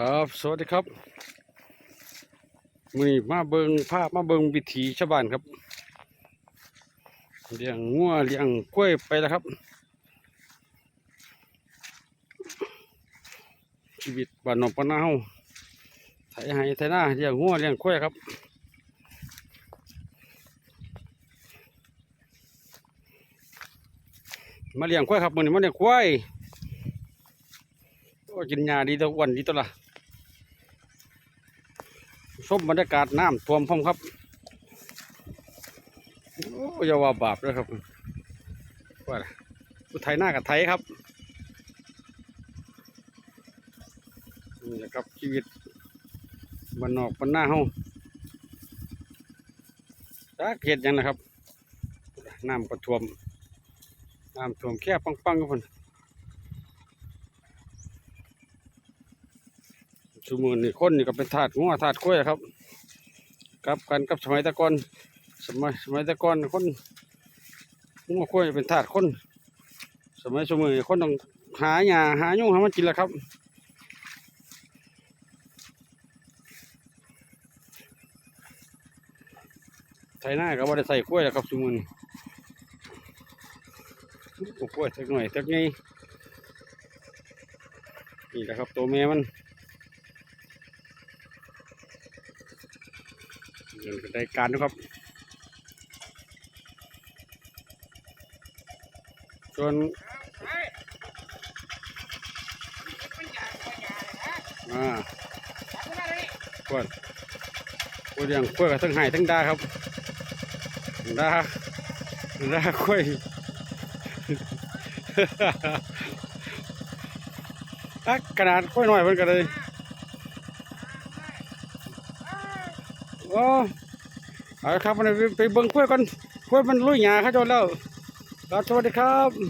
ครับสวัสดีครับมือมาเบิงภาพมาเบิงวิถีชาวบ้านครับเลี้ยงงัวเลี้ยงกล้วยไปแล้วครับ ชีวิตบ้านนอปนาเฮาไถไห้ไถนาเลี้ยงงัวเลี้ยงกล้วยครับมาเลี้ยงกล้วยครับมือนี้มาเลี้ยงกล้วยโอ้กินหญ้าดีตัวอ้วนดีตัวละ ชมบรรยากาศน้ำท่วมพร้อมครับโอ้ยาว่าบาปเลยครับว่าไทยหน้ากับไทยครับนี่แหละครับชีวิตบ้านนอกบ้านหน้าเฮาจักเห็ดยังนะครับ น้ำก็ท่วม น้ำท่วมแค่ปังๆครับพุ่น ชูมือนี่คนนี่ก็เป็นถาดงัวถาดกล้วยครับกับกันกับสมัยตะกอนสมัยสมัยตะกอนคนงัวกล้วยเป็นถาดคน สมัยชูมือนี่คนต้องหาหญ้าหายุ่งหามันกินแหละครับไถหน้าก็บ่ได้ใส่กล้วยแล้วครับชูมือนี่กล้วยสักหน่อยสักไงนี่แหละครับตัวแม่มัน เดินได้การนะครับส่วนอ่าขวดขวดอย่างขวดกับทั้งไห้ทั้งดาครับดาดากล้วยอักกระดาษกล้วยหน่อยเพิ่นก็เลย โอ้เอาละครับวันนี้ไปเบิ้งกล้วยกันกล้วยมันลุยหยาเขาโดนแล้วครับสวัสดีครับ